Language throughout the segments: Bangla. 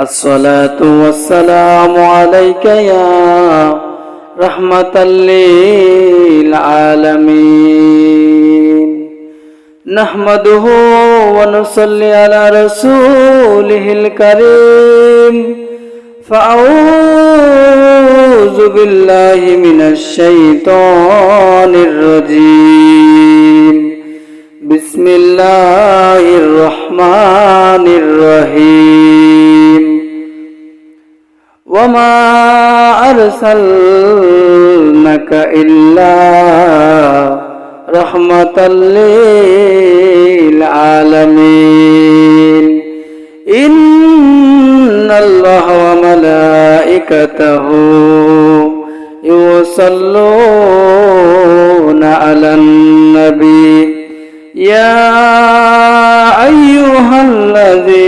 الصلاة والسلام عليك يا رحمة للعالمين. نحمده ونصلي على رسوله الكريم. فأعوذ بالله من الشيطان الرجيم. بسم الله الرحمن الرحيم. وما أرسلنك إلا رحمة للعالمين إن الله وملائكته يصلون على النبي يا أيها الذين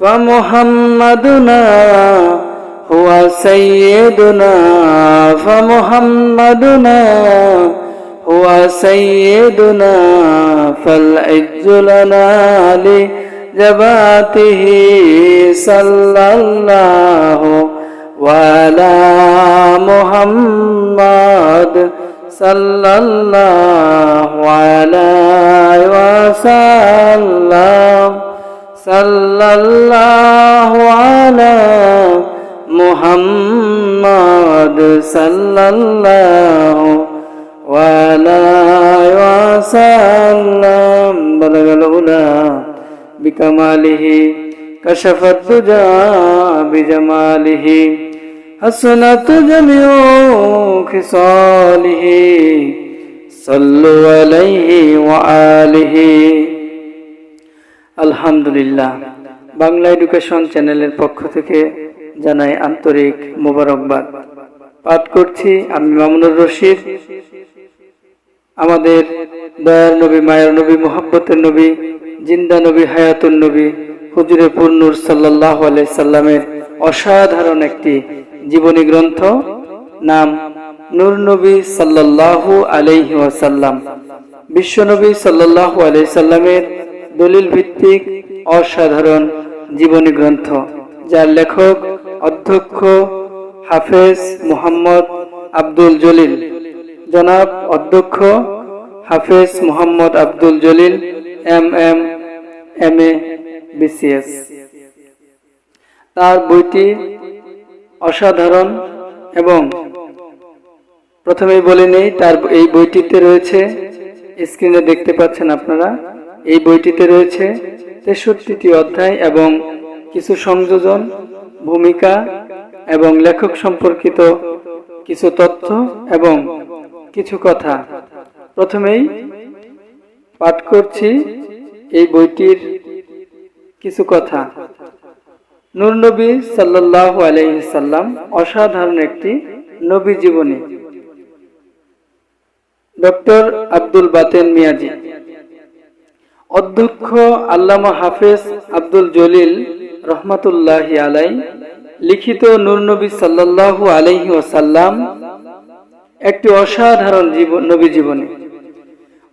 فمحمدنا هو سيدنا فمحمدنا هو سيدنا فالعز لنا لجباته صلى الله وعلى محمد صلى الله عليه وسلم. صلى الله على محمد صلى الله وعلى وسلم بلغ العلا بكماله كشف الدجى بجماله حسنت جميع خصاله صلوا عليه وآله আলহামদুলিল্লাহ। বাংলা এডুকেশন চ্যানেলের পক্ষ থেকে জানাই আন্তরিক মোবারকবাদ। পাঠ করছি আমি মামুনুর রশিদ। আমাদের দয়ার নবী, মায়ের নবী, মোহাব্বতের নবী, জিন্দা নবী, হায়াতুন নবী, হুজুরে পুরনুর সাল্লাহ সাল্লামের অসাধারণ একটি জীবনী গ্রন্থ, নাম নূর নবী সাল্লাল্লাহু আলাইহি বিশ্বনবী সাল্লাল্লাহু আলাইহি সাল্লামের দলিল ভিত্তিক অসাধারণ জীবনী গ্রন্থ, যার লেখক অধ্যক্ষ হাফেজ মোহাম্মদ আব্দুল জলিল। জনাব অধ্যক্ষ হাফেজ Mohammad Abdul Jalil, M M M A BCS তার বইটি অসাধারণ এবং প্রথমেই বলে নেই, তার এই বইটিতে রয়েছে, স্ক্রিনে দেখতে পাচ্ছেন আপনারা এই বইটিতে রয়েছে তেষট্টিটি অধ্যায় এবং কিছু সংযোজন, ভূমিকা এবং লেখক সম্পর্কিত কিছু তথ্য এবং কিছু কথা। প্রথমেই পাঠ করছি এই বইটির কিছু কথা। নূর নবী সাল্লাহ আলাইসাল্লাম অসাধারণ একটি নবী জীবনী। ডক্টর আব্দুল বাতেন মিয়াজি। অধ্যক্ষ আল্লামা হাফেজ আব্দুল জলিল রহমাতুল্লাহ আলাই, লিখিত নূরনবী সাল্লাল্লাহু আলাইহি ওয়াসাল্লাম, একটি অসাধারণ জীবন, নবী জীবনী।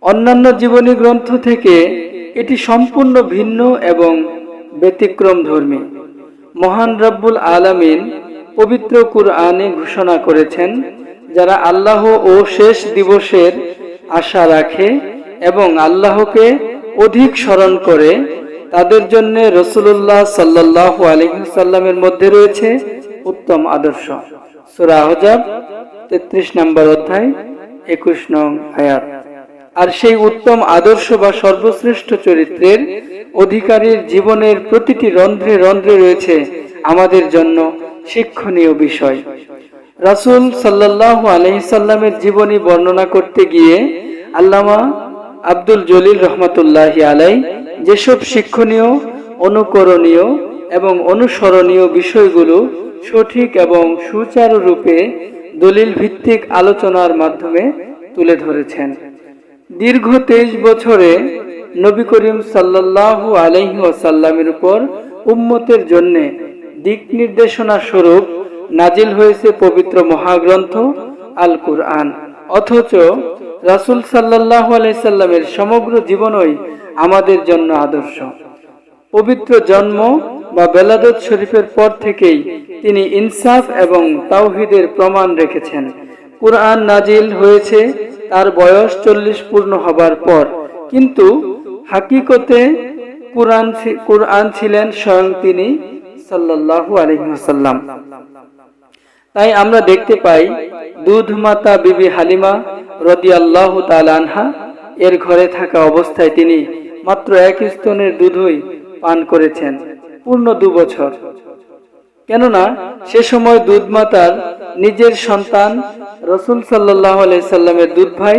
অন্যান্য জীবনী গ্রন্থ থেকে এটি সম্পূর্ণ ভিন্ন এবং ব্যতিক্রম ধর্মী। মহান রব্বুল আলামিন পবিত্র কুরআনে ঘোষণা করেছেন, যারা আল্লাহ ও শেষ দিবসের আশা রাখে এবং আল্লাহকে অধিক স্মরণ করে তাদের জন্য রসুল্লাহ সাল্লাহ আলহিসাল্লামের মধ্যে রয়েছে উত্তম আদর্শ। সুরা হজাব তেত্রিশ নম্বর অধ্যায়, একুশ নং আয়াত। আর সেই উত্তম আদর্শ বা সর্বশ্রেষ্ঠ চরিত্রের অধিকারীর জীবনের প্রতিটি রন্ধ্রে রন্ধ্রে রয়েছে আমাদের জন্য শিক্ষণীয় বিষয়। রাসূল সাল্লাল্লাহু আলাইহি সাল্লামের জীবনী বর্ণনা করতে গিয়ে আল্লামা আব্দুল জলিল রহমতুল্লাহি আলাই, যেসব শিক্ষণীয়, অনুকরণীয় এবং অনুসরণীয় বিষয়গুলো সঠিক এবং সুচারু রূপে দলিল ভিত্তিক আলোচনার মাধ্যমে তুলে ধরেছেন। দীর্ঘ তেইশ বছরে নবী করিম সাল্লাল্লাহু আলাইহি ওয়াসাল্লামের উপর উম্মতের জন্য দিক নির্দেশনা স্বরূপ নাজিল হয়েছে পবিত্র মহাগ্রন্থ আল কুরআন অথচ রাসূল সাল্লাল্লাহু আলাইসাল্লামের সমগ্র জীবনই আমাদের জন্য আদর্শ। পবিত্র জন্ম বা বেলাদত শরীফের পর থেকেই তিনি ইনসাফ এবং তাওহিদের প্রমাণ রেখেছেন। কুরআন নাজিল হয়েছে, তার বয়স চল্লিশ পূর্ণ হবার পর। কিন্তু হাকিকতে কুরআন কুরআন ছিলেন স্বয়ং তিনি সাল্লাল্লাহু আলাইহি ওয়াসাল্লাম। তাই আমরা দেখতে পাই দুধ মাতা বিবি হালিমা রদিয়াল্লাহু আনহা, এর ঘরে থাকা অবস্থায় তিনি মাত্র এক স্তনের দুধই পান করেছেন, পূর্ণ দু বছর। কেননা, সে সময় দুধ মাতার নিজের সন্তান রসুল সাল্লাহ সাল্লামের দুধ ভাই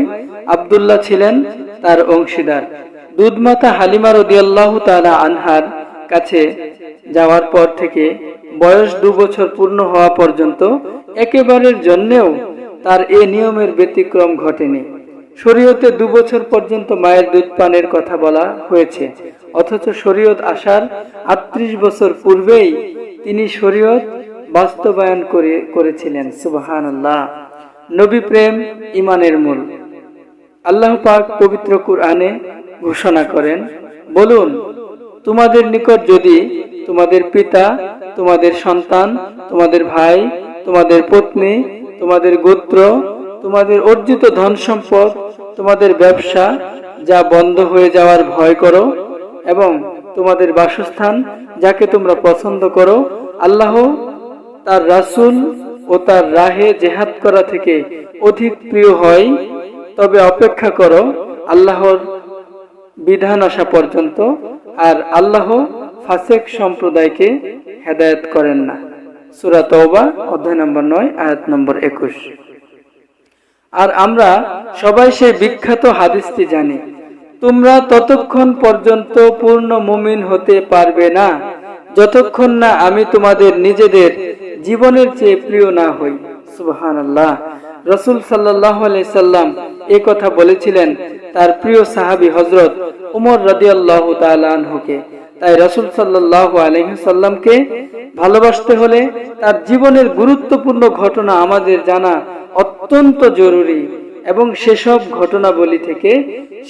আবদুল্লাহ ছিলেন, তার অংশীদার। দুধ মাতা হালিমা রদিয়াল্লাহ তালা আনহার কাছে যাওয়ার পর থেকে বয়স দু বছর পূর্ণ হওয়া পর্যন্ত একেবারের জন্যেও তার এ নিয়মের ব্যতিক্রম ঘটেনি। শরীয়তে দু বছর পর্যন্ত মায়ের দুধ পানের কথা বলা হয়েছে। অথচ শরীয়ত আসার আটত্রিশ বছর পূর্বেই তিনি শরীয়ত বাস্তবায়ন করে, করেছিলেন। সুবাহান আল্লাহ নবী প্রেম ইমানের মূল। আল্লাহ পাক পবিত্র কুরআনে ঘোষণা করেন, বলুন, তোমাদের নিকট যদি তোমাদের পিতা, তোমাদের সন্তান, তোমাদের ভাই, তোমাদের পত্নী তোমাদের গোত্র, তোমাদের অর্জিত ধন সম্পদ তোমাদের ব্যবসা যা বন্ধ হয়ে যাওয়ার ভয় করো এবং তোমাদের বাসস্থান যাকে তোমরা পছন্দ করো, আল্লাহ তার রাসূল ও তার রাহে জেহাদ করা থেকে অধিক প্রিয় হয়। তবে অপেক্ষা করো, আল্লাহর বিধান আসা পর্যন্ত আর আল্লাহ ফাসেক সম্প্রদায়কে হেদায়েত করেন না। সূরা তওবা, অধ্যায় নম্বর নয়, আয়াত নম্বর একুশ। আর আমরা সবাই সেই বিখ্যাত হাদিসটি জানি, তোমরা ততক্ষণ পর্যন্ত পূর্ণ মুমিন হতে পারবে না, যতক্ষণ না আমি তোমাদের নিজেদের জীবনের চেয়ে প্রিয় না হই। সুবহান আল্লাহ রসুল সাল্লাহ সাল্লাম এ কথা বলেছিলেন তার প্রিয় সাহাবী হজরত উমর রাদিয়াল্লাহু তাআলা আনহুকে। তাই রসুল সাল্লাহ আলহিসাল্লামকে ভালোবাসতে হলে তার জীবনের গুরুত্বপূর্ণ ঘটনা আমাদের জানা অত্যন্ত জরুরি এবং সেসব ঘটনাবলী থেকে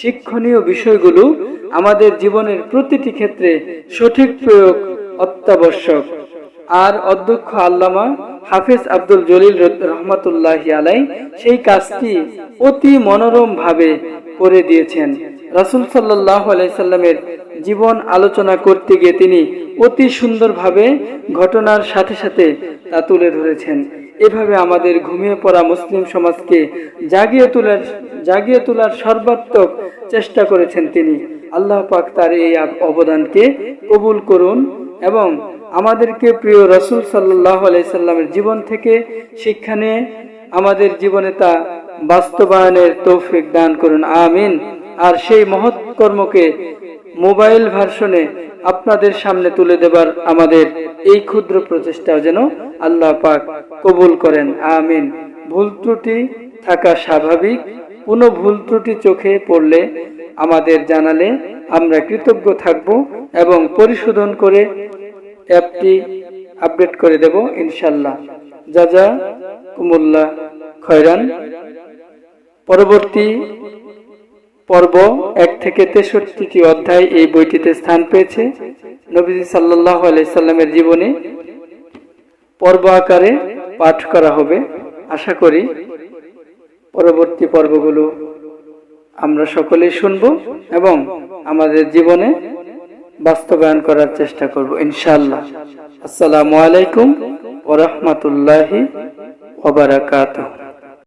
শিক্ষণীয় বিষয়গুলো আমাদের জীবনের প্রতিটি ক্ষেত্রে সঠিক প্রয়োগ অত্যাবশ্যক। আর অধ্যক্ষ আল্লামা হাফিজ আব্দুল জলিল রহমতুল্লাহ আলাই সেই কাজটি অতি মনোরম ভাবে করে দিয়েছেন। রাসুল সাল্লাহ আলাইসাল্লামের জীবন আলোচনা করতে গিয়ে তিনি অতি সুন্দরভাবে ঘটনার সাথে সাথে তা তুলে ধরেছেন। এভাবে আমাদের ঘুমিয়ে পড়া মুসলিম সমাজকে জাগিয়ে তোলার জাগিয়ে তোলার সর্বাত্মক চেষ্টা করেছেন তিনি। আল্লাহ পাক তার এই অবদানকে কবুল করুন এবং আমাদেরকে প্রিয় রসুল সাল্লাহ আলাইসাল্লামের জীবন থেকে শিক্ষা নিয়ে আমাদের জীবনে তা বাস্তবায়নের তৌফিক দান করুন। আমিন। আর সেই মহৎ কর্মকে মোবাইল ভার্সনে আপনাদের সামনে তুলে দেবার আমাদের এই ক্ষুদ্র প্রচেষ্টাও যেন আল্লাহ পাক কবুল করেন, আমিন। ভুল ত্রুটি থাকা স্বাভাবিক, কোনো ভুল ত্রুটি চোখে পড়লে আমাদের জানালে আমরা কৃতজ্ঞ থাকব এবং পরিশোধন করে অ্যাপটি আপডেট করে দেব ইনশাল্লাহ যা যা কুমুল্লা খয়রান। পরবর্তী পর্ব এক থেকে তেষট্টিটি অধ্যায় এই বইটিতে স্থান পেয়েছে। নবীজি সাল্লাহ আলাইসাল্লামের জীবনে পর্ব আকারে পাঠ করা হবে। আশা করি পরবর্তী পর্বগুলো আমরা সকলেই শুনব এবং আমাদের জীবনে বাস্তবায়ন করার চেষ্টা করব ইনশাল্লাহ আসসালামু আলাইকুম ওরহমতুল্লাহি ওবারাকাতুহ